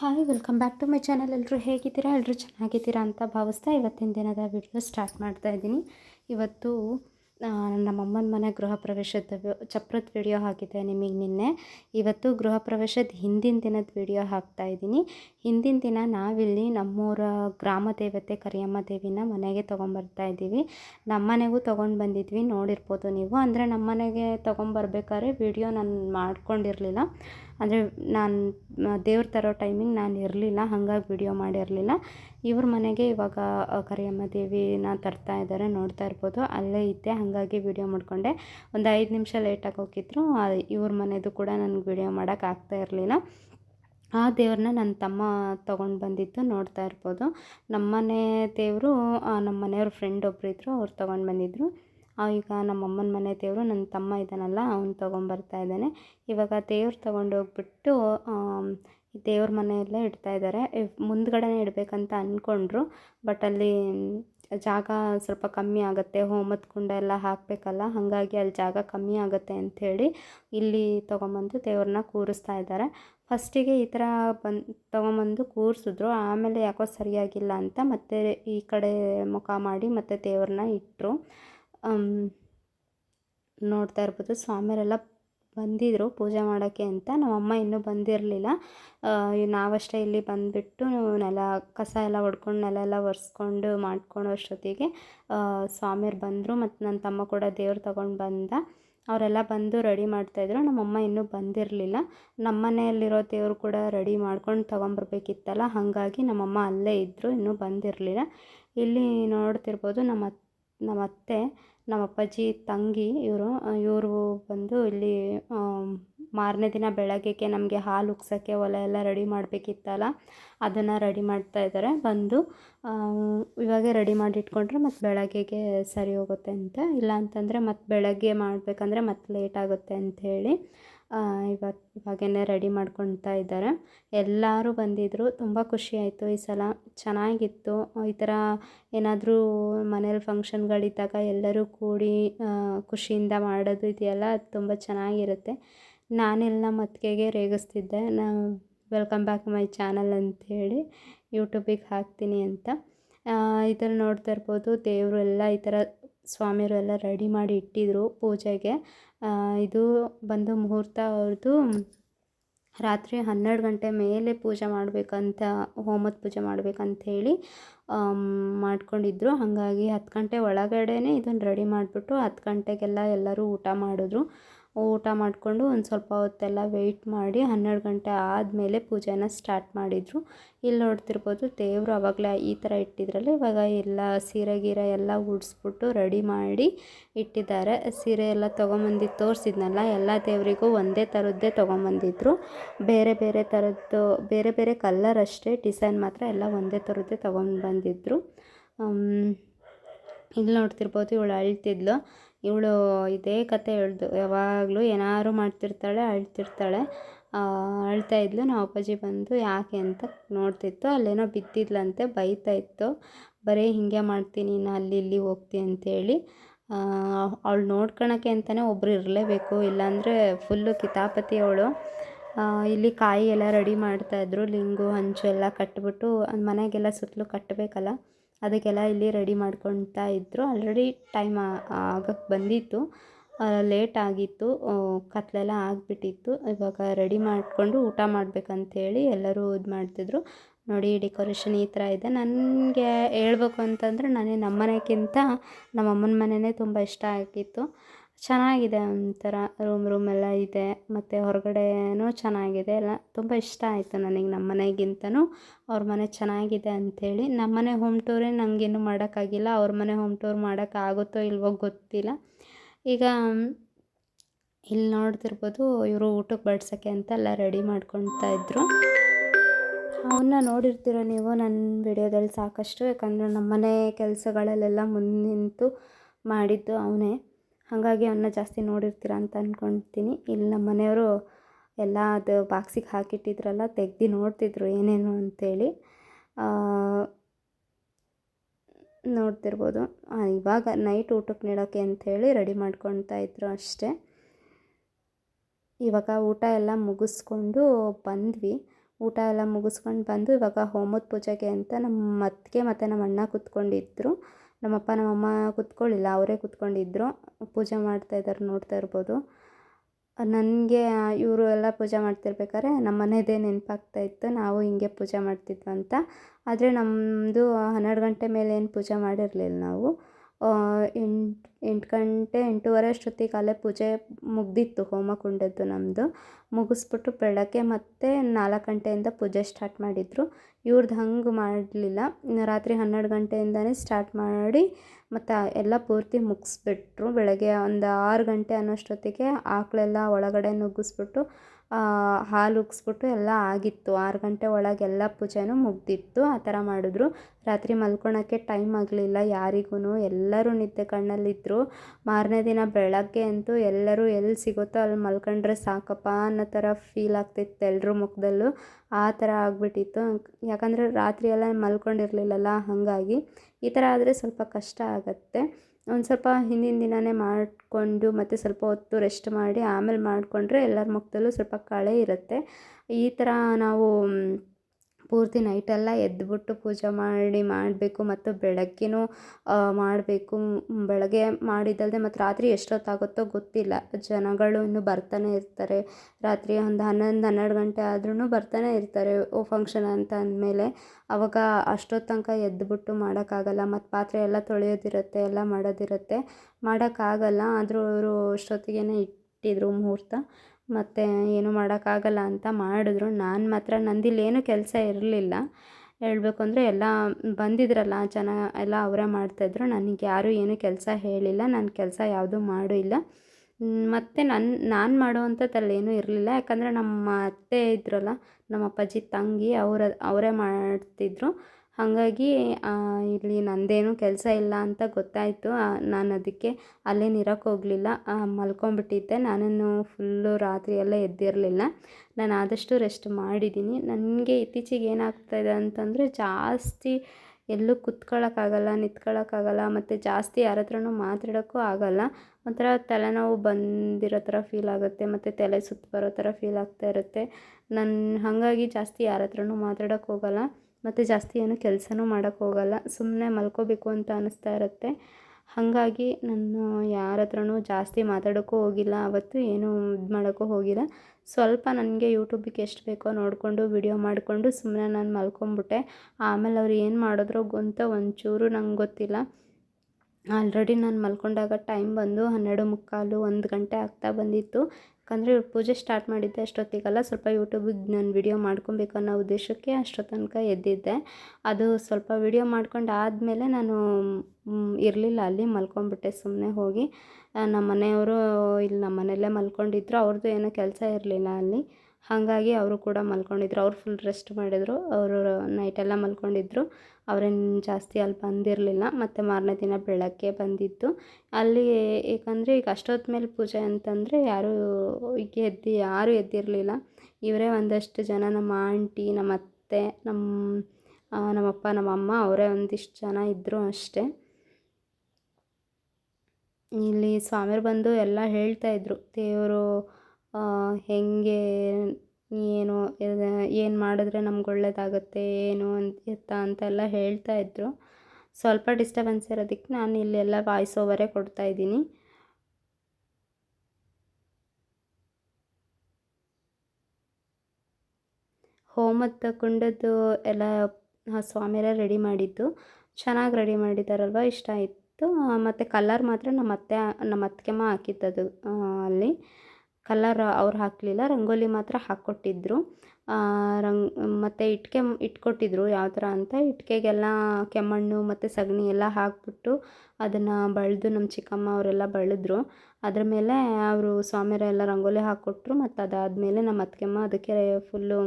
Hi welcome back to my channel ಎಲ್ಲರೂ ಹೇಗಿದ್ದೀರಾ? ಎಲ್ಲರೂ ಚೆನ್ನಾಗಿದ್ದೀರಾ ಅಂತ ಭಾವಿಸ್ತಾ ಇವತ್ತಿನ ದಿನದ ವಿಡಿಯೋ ಸ್ಟಾರ್ಟ್ ಮಾಡ್ತಾ ಇದ್ದೀನಿ. ಇವತ್ತು ನಮ್ಮಮ್ಮನ ಮನೆ ಗೃಹ ಪ್ರವೇಶದ ಚಪ್ರದ ವಿಡಿಯೋ ಹಾಕಿದ್ದೆ ನಿಮಗೆ ನಿನ್ನೆ. ಇವತ್ತು ಗೃಹ ಪ್ರವೇಶದ ಹಿಂದಿನ ದಿನದ ವಿಡಿಯೋ ಹಾಕ್ತಾ ಇದ್ದೀನಿ. ಹಿಂದಿನ ದಿನ ನಾವಿಲ್ಲಿ ನಮ್ಮೂರ ಗ್ರಾಮ ದೇವತೆ ಕರಿಯಮ್ಮ ದೇವಿನ ಮನೆಗೆ ತೊಗೊಂಬರ್ತಾ ಇದ್ದೀವಿ. ನಮ್ಮನೆಗೂ ತೊಗೊಂಡು ಬಂದಿದ್ವಿ, ನೋಡಿರ್ಬೋದು ನೀವು. ಅಂದರೆ ನಮ್ಮನೆಗೆ ತೊಗೊಂಬರ್ಬೇಕಾದ್ರೆ ವಿಡಿಯೋ ನಾನು ಮಾಡ್ಕೊಂಡಿರಲಿಲ್ಲ. ಅಂದರೆ ನಾನು ದೇವ್ರು ತರೋ ಟೈಮಿಗೆ ನಾನು ಇರಲಿಲ್ಲ ಹಾಗಾಗಿ ವಿಡಿಯೋ ಮಾಡಿರಲಿಲ್ಲ. ಇವ್ರ ಮನೆಗೆ ಇವಾಗ ಕರಿಯಮ್ಮ ದೇವಿನ ತರ್ತಾ ಇದ್ದಾರೆ ನೋಡ್ತಾ ಇರ್ಬೋದು. ಅಲ್ಲೇ ಇದ್ದೆ ಹಾಗಾಗಿ ವಿಡಿಯೋ ಮಾಡಿಕೊಂಡೆ. ಒಂದು ಐದು ನಿಮಿಷ ಲೇಟಾಗಿ ಹೋಗಿದ್ರು. ಇವ್ರ ಮನೆಯದು ಕೂಡ ನನಗೆ ವಿಡಿಯೋ ಮಾಡೋಕ್ಕೆ ಆಗ್ತಾ ಇರಲಿಲ್ಲ. ಆ ದೇವ್ರನ್ನ ನನ್ನ ತಮ್ಮ ತೊಗೊಂಡು ಬಂದಿದ್ದು ನೋಡ್ತಾ ಇರ್ಬೋದು. ನಮ್ಮನೆ ದೇವರು ನಮ್ಮ ಮನೆಯವ್ರ ಫ್ರೆಂಡ್ ಒಬ್ಬರಿದ್ರು ಅವ್ರು ತೊಗೊಂಡು ಬಂದಿದ್ದರು ಆ, ಈಗ ನಮ್ಮ ಅಮ್ಮನ ಮನೆ ದೇವರು, ನನ್ನ ತಮ್ಮ ಇದ್ದಾನಲ್ಲ, ಅವ್ನು ತೊಗೊಂಬರ್ತಾ ಇದ್ದಾನೆ. ಇವಾಗ ದೇವ್ರು ತೊಗೊಂಡೋಗ್ಬಿಟ್ಟು ದೇವ್ರ ಮನೆಯಲ್ಲೇ ಇಡ್ತಾ ಇದ್ದಾರೆ. ಮುಂದ್ಗಡೆನೇ ಇಡಬೇಕಂತ ಅಂದ್ಕೊಂಡ್ರು ಬಟ್ ಅಲ್ಲಿ, ಜಾಗ ಸ್ವಲ್ಪ ಕಮ್ಮಿ ಆಗುತ್ತೆ, ಹೋಮದ ಕುಂಡ ಎಲ್ಲ ಹಾಕಬೇಕಲ್ಲ, ಹಾಗಾಗಿ ಅಲ್ಲಿ ಜಾಗ ಕಮ್ಮಿ ಆಗುತ್ತೆ ಅಂಥೇಳಿ ಇಲ್ಲಿ ತೊಗೊಂಬಂದು ದೇವ್ರನ್ನ ಕೂರಿಸ್ತಾ ಇದ್ದಾರೆ. ಫಸ್ಟಿಗೆ ಈ ಥರ ಬಂದು, ತೊಗೊಂಬಂದು ಕೂರಿಸಿದ್ರು, ಆಮೇಲೆ ಯಾಕೋ ಸರಿಯಾಗಿಲ್ಲ ಅಂತ ಮತ್ತೆ ಈ ಕಡೆ ಮುಖ ಮಾಡಿ ಮತ್ತೆ ದೇವ್ರನ್ನ ಇಟ್ಟರು ನೋಡ್ತಾ ಇರ್ಬೋದು. ಸ್ವಾಮಿಯರೆಲ್ಲ ಬಂದಿದ್ದರು ಪೂಜೆ ಮಾಡೋಕ್ಕೆ ಅಂತ. ನಮ್ಮಮ್ಮ ಇನ್ನೂ ಬಂದಿರಲಿಲ್ಲ. ನಾವಷ್ಟೇ ಇಲ್ಲಿ ಬಂದುಬಿಟ್ಟು ನೆಲ, ಕಸ ಎಲ್ಲ ಹೊಡ್ಕೊಂಡು ನೆಲ ಎಲ್ಲ ಒರೆಸ್ಕೊಂಡು ಮಾಡ್ಕೊಳ್ಳೋ ಅಷ್ಟೊತ್ತಿಗೆ ಸ್ವಾಮಿಯರು ಬಂದರು ಮತ್ತು ನನ್ನ ತಮ್ಮ ಕೂಡ ದೇವ್ರು ತಗೊಂಡು ಬಂದ. ಅವರೆಲ್ಲ ಬಂದು ರೆಡಿ ಮಾಡ್ತಾಯಿದ್ರು ನಮ್ಮಮ್ಮ ಇನ್ನೂ ಬಂದಿರಲಿಲ್ಲ. ನಮ್ಮ ಮನೆಯಲ್ಲಿರೋ ದೇವರು ಕೂಡ ರೆಡಿ ಮಾಡ್ಕೊಂಡು ತೊಗೊಂಬರ್ಬೇಕಿತ್ತಲ್ಲ, ಹಾಗಾಗಿ ನಮ್ಮಮ್ಮ ಅಲ್ಲೇ ಇದ್ದರು ಇನ್ನೂ ಬಂದಿರಲಿಲ್ಲ. ಇಲ್ಲಿ ನೋಡ್ತಿರ್ಬೋದು ನಮ್ಮ ನಮ್ಮ ಅತ್ತೆ, ನಮ್ಮ ಅಪ್ಪಾಜಿ, ತಂಗಿ ಇವರು ಇವರು ಬಂದು ಇಲ್ಲಿ ಮಾರನೇ ದಿನ ಬೆಳಗ್ಗೆಗೆ ನಮಗೆ ಹಾಲು ಉಗ್ಸೋಕ್ಕೆ ಒಲೆ ಎಲ್ಲ ರೆಡಿ ಮಾಡಬೇಕಿತ್ತಲ್ಲ, ಅದನ್ನು ರೆಡಿ ಮಾಡ್ತಾ ಇದ್ದಾರೆ. ಬಂದು ಇವಾಗ ರೆಡಿ ಮಾಡಿ ಇಟ್ಕೊಂಡ್ರೆ ಮತ್ತು ಬೆಳಗ್ಗೆಗೆ ಸರಿ ಹೋಗುತ್ತೆ ಅಂತ. ಇಲ್ಲ ಅಂತಂದರೆ ಮತ್ತು ಬೆಳಗ್ಗೆ ಮಾಡಬೇಕಂದ್ರೆ ಮತ್ತೆ ಲೇಟ್ ಆಗುತ್ತೆ ಅಂಥೇಳಿ ಇವತ್ತು ಇವಾಗೇ ರೆಡಿ ಮಾಡ್ಕೊಳ್ತಾ ಇದ್ದಾರೆ. ಎಲ್ಲರೂ ಬಂದಿದ್ದರು ತುಂಬ ಖುಷಿ ಆಯಿತು ಈ ಸಲ. ಚೆನ್ನಾಗಿತ್ತು. ಈ ಥರ ಏನಾದರೂ ಮನೇಲಿ ಫಂಕ್ಷನ್ಗಳಿದ್ದಾಗ ಎಲ್ಲರೂ ಕೂಡಿ ಖುಷಿಯಿಂದ ಮಾಡೋದು ಇದೆಯಲ್ಲ, ಅದು ತುಂಬ ಚೆನ್ನಾಗಿರುತ್ತೆ. ನಾನೆಲ್ಲ ಮತ್ತಿಗೆಗೆ ರೇಗಿಸ್ತಿದ್ದೆ. ನಾ ವೆಲ್ಕಮ್ ಬ್ಯಾಕ್ ಮೈ ಚಾನಲ್ ಅಂಥೇಳಿ ಯೂಟ್ಯೂಬಿಗೆ ಹಾಕ್ತೀನಿ ಅಂತ. ಇದನ್ನು ನೋಡ್ತಾ ಇರ್ಬೋದು, ದೇವರು ಎಲ್ಲ ಈ ಥರ ಸ್ವಾಮಿಯರು ಎಲ್ಲ ರೆಡಿ ಮಾಡಿ ಇಟ್ಟಿದ್ರು ಪೂಜೆಗೆ. ಇದು ಬಂದು ಮುಹೂರ್ತ ಅವ್ರದ್ದು ರಾತ್ರಿ ಹನ್ನೆರಡು ಗಂಟೆ ಮೇಲೆ ಪೂಜೆ ಮಾಡಬೇಕಂತ, ಹೋಮದ ಪೂಜೆ ಮಾಡಬೇಕಂಥೇಳಿ ಮಾಡ್ಕೊಂಡಿದ್ರು. ಹಾಗಾಗಿ ಹತ್ತು ಗಂಟೆ ಒಳಗಡೆ ಇದನ್ನು ರೆಡಿ ಮಾಡಿಬಿಟ್ಟು ಹತ್ತು ಗಂಟೆಗೆಲ್ಲ ಎಲ್ಲರೂ ಊಟ ಮಾಡಿದ್ರು. ಊಟ ಮಾಡಿಕೊಂಡು ಒಂದು ಸ್ವಲ್ಪ ಹೊತ್ತೆಲ್ಲ ವೆಯ್ಟ್ ಮಾಡಿ ಹನ್ನೆರಡು ಗಂಟೆ ಆದಮೇಲೆ ಪೂಜೆನ ಸ್ಟಾರ್ಟ್ ಮಾಡಿದರು. ಇಲ್ಲಿ ನೋಡ್ತಿರ್ಬೋದು ದೇವರು ಆವಾಗಲೇ ಈ ಥರ ಇಟ್ಟಿದ್ರಲ್ಲ, ಇವಾಗ ಎಲ್ಲ ಸೀರೆ ಗೀರೆ ಎಲ್ಲ ಉಡಿಸ್ಬಿಟ್ಟು ರೆಡಿ ಮಾಡಿ ಇಟ್ಟಿದ್ದಾರೆ. ಸೀರೆ ಎಲ್ಲ ತೊಗೊಂಬಂದು ತೋರಿಸಿದ್ನಲ್ಲ, ಎಲ್ಲ ದೇವರಿಗೂ ಒಂದೇ ಥರದ್ದೇ ತೊಗೊಂಬಂದಿದ್ರು. ಬೇರೆ ಬೇರೆ ಥರದ್ದು, ಬೇರೆ ಬೇರೆ ಕಲ್ಲರ್ ಅಷ್ಟೇ ಡಿಸೈನ್ ಮಾತ್ರ ಎಲ್ಲ ಒಂದೇ ಥರದ್ದೇ ತೊಗೊಂಡು ಬಂದಿದ್ರು ಇಲ್ಲಿ ನೋಡ್ತಿರ್ಬೋದು ಇವಳು ಅಳ್ತಿದ್ಲು. ಇವಳು ಇದೇ ಕತೆ ಹೇಳ್ದು, ಯಾವಾಗಲೂ ಏನಾದ್ರು ಮಾಡ್ತಿರ್ತಾಳೆ, ಅಳ್ತಿರ್ತಾಳೆ. ಅಳ್ತಾ ಇದ್ಲು. ನಮ್ಮ ಅಪ್ಪಾಜಿ ಬಂದು ಯಾಕೆ ಅಂತ ನೋಡ್ತಿತ್ತು. ಅಲ್ಲೇನೋ ಬಿದ್ದಿದ್ಲಂತೆ, ಬೈತಾ ಇತ್ತು. ಬರೀ ಹೀಗೆ ಮಾಡ್ತೀನಿ ನಾನು ಅಲ್ಲಿ ಇಲ್ಲಿ ಹೋಗ್ತೀನಿ ಅಂತೇಳಿ. ಅವಳು ನೋಡ್ಕೊಳಕ್ಕೆ ಅಂತಲೇ ಒಬ್ಬರು ಇರಲೇಬೇಕು. ಇಲ್ಲಾಂದರೆ ಫುಲ್ಲು ಕಿತಾಪತಿ ಅವಳು. ಇಲ್ಲಿ ಕಾಯಿ ಎಲ್ಲ ರೆಡಿ ಮಾಡ್ತಾಯಿದ್ರು ಲಿಂಗು ಹಂಚು ಎಲ್ಲ ಕಟ್ಬಿಟ್ಟು, ಮನೆಗೆಲ್ಲ ಸುತ್ತಲೂ ಕಟ್ಟಬೇಕಲ್ಲ. ಅದಕ್ಕೆಲ್ಲ ಇಲ್ಲಿ ರೆಡಿ ಮಾಡ್ಕೊಳ್ತಾ ಇದ್ದರು ಆಲ್ರೆಡಿ ಟೈಮ್ ಆಗಕ್ಕೆ ಬಂದಿತ್ತು. ಲೇಟ್ ಆಗಿತ್ತು. ಕತ್ತಲೆಲ್ಲ ಆಗಿಬಿಟ್ಟಿತ್ತು. ಇವಾಗ ರೆಡಿ ಮಾಡಿಕೊಂಡು ಊಟ ಮಾಡಬೇಕಂತೇಳಿ ಎಲ್ಲರೂ ಇದು ಮಾಡ್ತಿದ್ರು. ನೋಡಿ ಡೆಕೋರೇಷನ್ ಈ ಥರ ಇದೆ. ನನಗೆ ಹೇಳ್ಬೇಕು ಅಂತಂದರೆ ನನಗೆ ನಮ್ಮ ಮನೆಗಿಂತ ನಮ್ಮ ಅಮ್ಮನ ಮನೆಯೇ ತುಂಬ ಇಷ್ಟ ಆಗಿತ್ತು. ಚೆನ್ನಾಗಿದೆ ಒಂಥರ ರೂಮ್ ರೂಮ್ ಎಲ್ಲ ಇದೆ, ಮತ್ತು ಹೊರಗಡೆನೂ ಚೆನ್ನಾಗಿದೆ. ಎಲ್ಲ ತುಂಬ ಇಷ್ಟ ಆಯಿತು ನನಗೆ ನಮ್ಮ ಮನೆಗಿಂತನೂ. ಅವ್ರ ಮನೆ ಚೆನ್ನಾಗಿದೆ ಅಂಥೇಳಿ ನಮ್ಮ ಮನೆ ಹೋಮ್ ಟೂರೇ ನನಗೇನು ಮಾಡೋಕ್ಕಾಗಿಲ್ಲ. ಅವ್ರ ಮನೆ ಹೋಮ್ ಟೂರ್ ಮಾಡೋಕ್ಕಾಗುತ್ತೋ ಇಲ್ವೋ ಗೊತ್ತಿಲ್ಲ. ಈಗ ಇಲ್ಲಿ ನೋಡ್ತಿರ್ಬೋದು ಇವರು ಊಟಕ್ಕೆ ಬಡ್ಸೋಕ್ಕೆ ಅಂತ ಎಲ್ಲ ರೆಡಿ ಮಾಡ್ಕೊಳ್ತಾ ಇದ್ದರು ಅವನ್ನ ನೋಡಿರ್ತೀರ ನೀವು ನನ್ನ ವಿಡಿಯೋದಲ್ಲಿ ಸಾಕಷ್ಟು? ಯಾಕಂದರೆ ನಮ್ಮನೆ ಕೆಲಸಗಳಲ್ಲೆಲ್ಲ ಮುಂದೆ ನಿಂತು ಮಾಡಿದ್ದು ಅವನೇ. ಹಾಗಾಗಿ ಅವನ್ನ ಜಾಸ್ತಿ ನೋಡಿರ್ತೀರ ಅಂತ ಅಂದ್ಕೊಳ್ತೀನಿ ಇಲ್ಲಿ ನಮ್ಮ ಮನೆಯವರು ಎಲ್ಲ ಅದು ಬಾಕ್ಸಿಗೆ ಹಾಕಿಟ್ಟಿದ್ರಲ್ಲ, ತೆಗ್ದು ನೋಡ್ತಿದ್ರು ಏನೇನು ಅಂತೇಳಿ. ನೋಡ್ತಿರ್ಬೋದು. ಇವಾಗ ನೈಟ್ ಊಟಕ್ಕೆ ನೀಡೋಕ್ಕೆ ಅಂಥೇಳಿ ರೆಡಿ ಮಾಡ್ಕೊತಾ ಇದ್ರು ಅಷ್ಟೇ. ಇವಾಗ ಊಟ ಎಲ್ಲ ಮುಗಿಸ್ಕೊಂಡು ಬಂದ್ವಿ. ಊಟ ಎಲ್ಲ ಮುಗಿಸ್ಕೊಂಡು ಬಂದು ಇವಾಗ ಹೋಮದ ಪೂಜೆಗೆ ಅಂತ ನಮ್ಮ ಅತ್ತಿಗೆ ಮತ್ತು ನಮ್ಮ ಅಣ್ಣ ಕೂತ್ಕೊಂಡಿದ್ರು. ನಮ್ಮಪ್ಪ, ನಮ್ಮಮ್ಮ ಕೂತ್ಕೊಳ್ಳಿಲ್ಲ. ಅವರೇ ಕೂತ್ಕೊಂಡಿದ್ರು. ಪೂಜೆ ಮಾಡ್ತಾಯಿದ್ದಾರೆ ನೋಡ್ತಾ ಇರ್ಬೋದು. ನನಗೆ, ಇವರು ಎಲ್ಲ ಪೂಜೆ ಮಾಡ್ತಿರ್ಬೇಕಾದ್ರೆ ನಮ್ಮ ಮನೆಯದೇ ನೆನಪಾಗ್ತಾ ಇತ್ತು. ನಾವು ಹಿಂಗೆ ಪೂಜೆ ಮಾಡ್ತಿದ್ವಂತ. ಆದರೆ ನಮ್ಮದು ಹನ್ನೆರಡು ಗಂಟೆ ಮೇಲೆ ಏನು ಪೂಜೆ ಮಾಡಿರಲಿಲ್ಲ ನಾವು. ಎಂಟು ಎಂಟು ಗಂಟೆ, ಎಂಟೂವರೆ ಅಷ್ಟೊತ್ತಿಗೆ ಅಲ್ಲೇ ಪೂಜೆ ಮುಗಿದಿತ್ತು ಹೋಮಕುಂಡದ್ದು ನಮ್ಮದು ಮುಗಿಸ್ಬಿಟ್ಟು ಬೆಳಗ್ಗೆ ಮತ್ತೆ ನಾಲ್ಕು ಗಂಟೆಯಿಂದ ಪೂಜೆ ಸ್ಟಾರ್ಟ್ ಮಾಡಿದರು. ಇವ್ರದ್ದು ಹಂಗೆ ಮಾಡಲಿಲ್ಲ. ರಾತ್ರಿ ಹನ್ನೆರಡು ಗಂಟೆಯಿಂದನೇ ಸ್ಟಾರ್ಟ್ ಮಾಡಿ ಮತ್ತು ಎಲ್ಲ ಪೂರ್ತಿ ಮುಗಿಸ್ಬಿಟ್ರು. ಬೆಳಗ್ಗೆ ಒಂದು ಆರು ಗಂಟೆ ಅನ್ನೋಷ್ಟೊತ್ತಿಗೆ ಆಕಳೆಲ್ಲ ಒಳಗಡೆ ನುಗ್ಗಿಸ್ಬಿಟ್ಟು ಹಾಲು ಉಗ್ಸ್ಬಿಟ್ಟು ಎಲ್ಲ ಆಗಿತ್ತು. ಆರು ಗಂಟೆ ಒಳಗೆಲ್ಲ ಪೂಜೆನೂ ಮುಗಿದಿತ್ತು. ಆ ಥರ ಮಾಡಿದ್ರು. ರಾತ್ರಿ ಮಲ್ಕೊಳಕ್ಕೆ ಟೈಮ್ ಆಗಲಿಲ್ಲ. ಯಾರಿಗೂ ಎಲ್ಲರೂ ನಿದ್ದೆ ಕಣ್ಣಲ್ಲಿದ್ದರು ಮಾರನೇ ದಿನ ಬೆಳಗ್ಗೆ ಅಂತೂ ಎಲ್ಲರೂ ಎಲ್ಲಿ ಸಿಗುತ್ತೋ ಅಲ್ಲಿ ಮಲ್ಕೊಂಡ್ರೆ ಸಾಕಪ್ಪ ಅನ್ನೋ ಥರ ಫೀಲ್ ಆಗ್ತಿತ್ತು ಎಲ್ಲರೂ ಮುಖದಲ್ಲೂ. ಆ ಥರ ಆಗಿಬಿಟ್ಟಿತ್ತು. ಯಾಕಂದರೆ ರಾತ್ರಿ ಎಲ್ಲ ಮಲ್ಕೊಂಡಿರಲಿಲ್ಲಲ್ಲ ಹಾಗಾಗಿ. ಈ ಥರ ಆದರೆ ಸ್ವಲ್ಪ ಕಷ್ಟ ಆಗುತ್ತೆ. ಒಂದು ಸ್ವಲ್ಪ ಹಿಂದಿನ ದಿನವೇ ಮಾಡಿಕೊಂಡು ಮತ್ತು ಸ್ವಲ್ಪ ಹೊತ್ತು ರೆಸ್ಟ್ ಮಾಡಿ ಆಮೇಲೆ ಮಾಡಿಕೊಂಡ್ರೆ ಎಲ್ಲರ ಮುಖದಲ್ಲೂ ಸ್ವಲ್ಪ ಕಳೆ ಇರುತ್ತೆ. ಈ ಥರ ನಾವು ಪೂರ್ತಿ ನೈಟೆಲ್ಲ ಎದ್ದುಬಿಟ್ಟು ಪೂಜೆ ಮಾಡಿ ಮಾಡಬೇಕು ಮತ್ತು ಬೆಳಗ್ಗೆನೂ ಮಾಡಬೇಕು. ಬೆಳಗ್ಗೆ ಮಾಡಿದ್ದಲ್ಲದೆ ಮತ್ತು ರಾತ್ರಿ ಎಷ್ಟೊತ್ತಾಗುತ್ತೋ ಗೊತ್ತಿಲ್ಲ. ಜನಗಳು ಇನ್ನೂ ಬರ್ತಾನೆ ಇರ್ತಾರೆ. ರಾತ್ರಿ ಒಂದು ಹನ್ನೊಂದು, ಹನ್ನೆರಡು ಗಂಟೆ ಆದ್ರೂ ಬರ್ತಾನೆ ಇರ್ತಾರೆ ಓ ಫಂಕ್ಷನ್ ಅಂತ ಅಂದಮೇಲೆ. ಅವಾಗ ಅಷ್ಟೊತ್ತು ತನಕ ಎದ್ದುಬಿಟ್ಟು ಮಾಡೋಕ್ಕಾಗಲ್ಲ. ಮತ್ತು ಪಾತ್ರೆ ಎಲ್ಲ ತೊಳೆಯೋದಿರುತ್ತೆ, ಎಲ್ಲ ಮಾಡೋದಿರುತ್ತೆ. ಮಾಡೋಕ್ಕಾಗಲ್ಲ. ಆದರೂ ಅವರು ಅಷ್ಟೊತ್ತಿಗೆ ಇಟ್ಟಿದ್ರು ಮುಹೂರ್ತ. ಮತ್ತು ಏನೂ ಮಾಡೋಕ್ಕಾಗಲ್ಲ ಅಂತ ಮಾಡಿದ್ರು. ನಾನು ಮಾತ್ರ ನಂದಿಲ್ಲಿ ಏನೂ ಕೆಲಸ ಇರಲಿಲ್ಲ. ಹೇಳಬೇಕು ಅಂದರೆ ಎಲ್ಲ ಬಂದಿದ್ರಲ್ಲ, ಜನ ಎಲ್ಲ ಅವರೇ ಮಾಡ್ತಾಯಿದ್ರು ನನಗೆ ಯಾರೂ ಏನೂ ಕೆಲಸ ಹೇಳಿಲ್ಲ. ನಾನು ಕೆಲಸ ಯಾವುದೂ ಮಾಡೂ ಇಲ್ಲ. ಮತ್ತು ನನ್ನ ನಾನು ಮಾಡುವಂಥದ್ದಲ್ಲಿ ಏನೂ ಇರಲಿಲ್ಲ. ಯಾಕಂದರೆ ನಮ್ಮ ಅತ್ತೆ ಇದ್ರಲ್ಲ ನಮ್ಮ ಅಪ್ಪಾಜಿ ತಂಗಿ ಅವರ, ಅವರೇ ಮಾಡ್ತಿದ್ರು. ಹಾಗಾಗಿ ಇಲ್ಲಿ ನನ್ನದೇನು ಕೆಲಸ ಇಲ್ಲ ಅಂತ ಗೊತ್ತಾಯಿತು. ನಾನು ಅದಕ್ಕೆ ಅಲ್ಲೇನು ಇರೋಕ್ಕೆ ಹೋಗಲಿಲ್ಲ. ಮಲ್ಕೊಂಬಿಟ್ಟಿದ್ದೆ. ನಾನು ಫುಲ್ಲು ರಾತ್ರಿ ಎಲ್ಲ ಎದ್ದಿರಲಿಲ್ಲ. ನಾನು ಆದಷ್ಟು ರೆಸ್ಟ್ ಮಾಡಿದ್ದೀನಿ ನನಗೆ ಇತ್ತೀಚಿಗೆ ಏನಾಗ್ತಾಯಿದೆ ಅಂತಂದರೆ ಜಾಸ್ತಿ ಎಲ್ಲೂ ಕುತ್ಕೊಳ್ಳೋಕ್ಕಾಗಲ್ಲ ನಿಂತ್ಕೊಳ್ಳೋಕ್ಕಾಗಲ್ಲ ಮತ್ತು ಜಾಸ್ತಿ ಯಾರ ಹತ್ರನೂ ಮಾತಾಡೋಕ್ಕೂ ಆಗೋಲ್ಲ. ಒಂಥರ ತಲೆನೋವು ಬಂದಿರೋ ಥರ ಫೀಲ್ ಆಗುತ್ತೆ, ಮತ್ತು ತಲೆ ಸುತ್ತ ಬರೋ ಥರ ಫೀಲ್ ಆಗ್ತಾ ಇರುತ್ತೆ. ನಾನು, ಹಾಗಾಗಿ ಜಾಸ್ತಿ ಯಾರ ಹತ್ರನೂ ಮಾತಾಡೋಕ್ಕೆ ಹೋಗಲ್ಲ. ಮತ್ತು ಜಾಸ್ತಿ ಏನು ಕೆಲಸನೂ ಮಾಡೋಕ್ಕೆ ಹೋಗಲ್ಲ. ಸುಮ್ಮನೆ ಮಲ್ಕೋಬೇಕು ಅಂತ ಅನ್ನಿಸ್ತಾ ಇರುತ್ತೆ. ಹಾಗಾಗಿ ನಾನು ಯಾರ ಹತ್ರನೂ ಜಾಸ್ತಿ ಮಾತಾಡೋಕ್ಕೂ ಹೋಗಿಲ್ಲ. ಆವತ್ತು ಏನೂ ಇದು ಮಾಡೋಕ್ಕೂ ಹೋಗಿಲ್ಲ. ಸ್ವಲ್ಪ ನನಗೆ ಯೂಟ್ಯೂಬಿಗೆ ಎಷ್ಟು ಬೇಕೋ ನೋಡಿಕೊಂಡು ವಿಡಿಯೋ ಮಾಡಿಕೊಂಡು ಸುಮ್ಮನೆ ನಾನು ಮಲ್ಕೊಂಬಿಟ್ಟೆ. ಆಮೇಲೆ ಅವ್ರು ಏನು ಮಾಡಿದ್ರೋ ಗೊಂತ ಒಂಚೂರು ನಂಗೆ ಗೊತ್ತಿಲ್ಲ. ಆಲ್ರೆಡಿ ನಾನು ಮಲ್ಕೊಂಡಾಗ ಟೈಮ್ ಬಂದು ಹನ್ನೆರಡು ಮುಕ್ಕಾಲು, ಒಂದು ಗಂಟೆ ಆಗ್ತಾ ಬಂದಿತ್ತು. ಯಾಕಂದರೆ ಇವ್ರು ಪೂಜೆ ಸ್ಟಾರ್ಟ್ ಮಾಡಿದ್ದೆ ಅಷ್ಟೊತ್ತಿಗೆಲ್ಲ, ಸ್ವಲ್ಪ ಯೂಟ್ಯೂಬಿಗೆ ನಾನು ವಿಡಿಯೋ ಮಾಡ್ಕೊಬೇಕು ಅನ್ನೋ ಉದ್ದೇಶಕ್ಕೆ ಅಷ್ಟೊ ತನಕ ಎದ್ದಿದ್ದೆ. ಅದು ಸ್ವಲ್ಪ ವಿಡಿಯೋ ಮಾಡ್ಕೊಂಡು ಆದಮೇಲೆ ನಾನು ಇರಲಿಲ್ಲ ಅಲ್ಲಿ ಮಲ್ಕೊಂಡ್ಬಿಟ್ಟೆ ಸುಮ್ಮನೆ ಹೋಗಿ. ನಮ್ಮ ಮನೆಯವರು ಇಲ್ಲಿ ನಮ್ಮ ಮನೆಯಲ್ಲೇ ಮಲ್ಕೊಂಡಿದ್ರು ಅವ್ರದ್ದು ಏನೋ ಕೆಲಸ ಇರಲಿಲ್ಲ ಅಲ್ಲಿ. ಹಾಗಾಗಿ ಅವರು ಕೂಡ ಮಲ್ಕೊಂಡಿದ್ರು. ಅವ್ರು ಫುಲ್ ರೆಸ್ಟ್ ಮಾಡಿದರು. ಅವರು ನೈಟೆಲ್ಲ ಮಲ್ಕೊಂಡಿದ್ರು. ಅವರೇನು ಜಾಸ್ತಿ ಅಲ್ಲಿ ಬಂದಿರಲಿಲ್ಲ. ಮತ್ತು ಮಾರನೇ ದಿನ ಬೆಳಗ್ಗೆ ಬಂದಿದ್ದು. ಅಲ್ಲಿ ಏಕೆಂದರೆ ಈಗ ಅಷ್ಟೊತ್ತ ಮೇಲೆ ಪೂಜೆ ಅಂತಂದರೆ ಯಾರೂ ಈಗ ಎದ್ದು ಯಾರೂ ಎದ್ದಿರಲಿಲ್ಲ. ಇವರೇ ಒಂದಷ್ಟು ಜನ ನಮ್ಮ ಆಂಟಿ ನಮ್ಮ ಅತ್ತೆ ನಮ್ಮ ನಮ್ಮಪ್ಪ, ನಮ್ಮಮ್ಮ ಅವರೇ ಒಂದಿಷ್ಟು ಜನ ಇದ್ದರು ಅಷ್ಟೇ. ಇಲ್ಲಿ ಸ್ವಾಮಿಯವ್ರು ಬಂದು ಎಲ್ಲ ಹೇಳ್ತಾಯಿದ್ರು ದೇವರು ಹೇಗೆ ಏನು ಏನು ಮಾಡಿದ್ರೆ ನಮ್ಗೆ ಒಳ್ಳೆಯದಾಗುತ್ತೆ ಏನು ಅಂತ ಅಂತೆಲ್ಲ ಹೇಳ್ತಾ ಇದ್ದರು ಸ್ವಲ್ಪ ಡಿಸ್ಟರ್ಬೆನ್ಸ್ ಇರೋದಕ್ಕೆ ನಾನು ಇಲ್ಲೆಲ್ಲ ವಾಯ್ಸ್ ಓವರೇ ಕೊಡ್ತಾ ಇದ್ದೀನಿ. ಹೋಮದ ಕುಂಡದ್ದು ಎಲ್ಲ ಸ್ವಾಮಿಯರೇ ರೆಡಿ ಮಾಡಿದ್ದು. ಚೆನ್ನಾಗಿ ರೆಡಿ ಮಾಡಿದ್ದಾರಲ್ವ ಇಷ್ಟ ಆಯಿತು. ಮತ್ತು ಕಲರ್ ಮಾತ್ರ ನಮ್ಮ ಅತ್ತೆ ನಮ್ಮ ಅತ್ತಿಗೆಮ್ಮ ಹಾಕಿದ್ದದು ಅಲ್ಲಿ. ಕಲರ್ ಅವ್ರು ಹಾಕಲಿಲ್ಲ, ರಂಗೋಲಿ ಮಾತ್ರ ಹಾಕ್ಕೊಟ್ಟಿದ್ರು. ರಂಗ್, ಮತ್ತು ಇಟ್ಕೆ, ಇಟ್ಕೊಟ್ಟಿದ್ರು ಯಾವ ಥರ ಅಂತ. ಇಟ್ಕೆಗೆಲ್ಲ ಕೆಮ್ಮಣ್ಣು ಮತ್ತು ಸಗಣಿ ಎಲ್ಲ ಹಾಕಿಬಿಟ್ಟು ಅದನ್ನು ಬಳಿದು ನಮ್ಮ ಚಿಕ್ಕಮ್ಮ ಅವರೆಲ್ಲ ಬಳಿದ್ರು. ಅದ್ರ ಮೇಲೆ ಅವರು ಸ್ವಾಮಿಯರೆಲ್ಲ ರಂಗೋಲಿ ಹಾಕ್ಕೊಟ್ರು ಮತ್ತು ಅದಾದಮೇಲೆ ನಮ್ಮ ಅತ್ತಿಗೆಮ್ಮ ಅದಕ್ಕೆ ಫುಲ್ಲು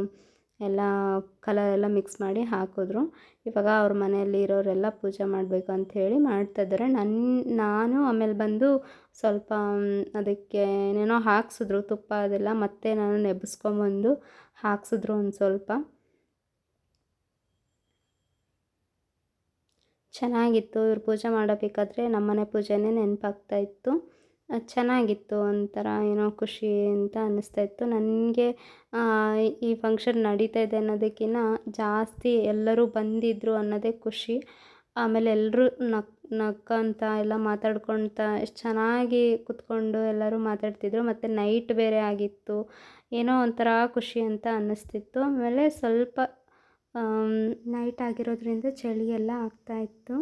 ಎಲ್ಲ ಕಲರ್ ಎಲ್ಲ ಮಿಕ್ಸ್ ಮಾಡಿ ಹಾಕಿದ್ರು. ಇವಾಗ ಅವ್ರ ಮನೆಯಲ್ಲಿ ಇರೋರೆಲ್ಲ ಪೂಜೆ ಮಾಡಬೇಕು ಅಂಥೇಳಿ ಮಾಡ್ತಾಯಿದ್ದಾರೆ ನನ್ನ ನಾನು ಆಮೇಲೆ ಬಂದು ಸ್ವಲ್ಪ ಅದಕ್ಕೆ ಏನೇನೋ ಹಾಕ್ಸಿದ್ರು, ತುಪ್ಪ ಅದೆಲ್ಲ ಮತ್ತೆ ನಾನು ನೆಬ್ಸ್ಕೊಂಬಂದು ಹಾಕ್ಸಿದ್ರು ಒಂದು ಸ್ವಲ್ಪ. ಚೆನ್ನಾಗಿತ್ತು. ಇವ್ರು ಪೂಜೆ ಮಾಡಬೇಕಾದ್ರೆ ನಮ್ಮನೆ ಪೂಜೆನೇ ನೆನಪಾಗ್ತಾ ಇತ್ತು. ಚೆನ್ನಾಗಿತ್ತು ಒಂಥರ ಏನೋ ಖುಷಿ ಅಂತ ಅನ್ನಿಸ್ತಾ ಇತ್ತು. ನನಗೆ ಈ ಫಂಕ್ಷನ್ ನಡೀತಾ ಇದೆ ಅನ್ನೋದಕ್ಕಿಂತ ಜಾಸ್ತಿ ಎಲ್ಲರೂ ಬಂದಿದ್ದರು ಅನ್ನೋದೇ ಖುಷಿ. ಆಮೇಲೆ ಎಲ್ಲರೂ ನಕ್, ನಕ್ಕಂತ ಎಲ್ಲ ಮಾತಾಡ್ಕೊಳ್ತಾ ಎಷ್ಟು ಚೆನ್ನಾಗಿ ಕುತ್ಕೊಂಡು ಎಲ್ಲರೂ ಮಾತಾಡ್ತಿದ್ರು. ಮತ್ತು ನೈಟ್ ಬೇರೆ ಆಗಿತ್ತು. ಏನೋ ಒಂಥರ ಖುಷಿ ಅಂತ ಅನ್ನಿಸ್ತಿತ್ತು. ಆಮೇಲೆ ಸ್ವಲ್ಪ ನೈಟ್ ಆಗಿರೋದ್ರಿಂದ ಚಳಿ ಎಲ್ಲ ಆಗ್ತಾ ಇತ್ತು.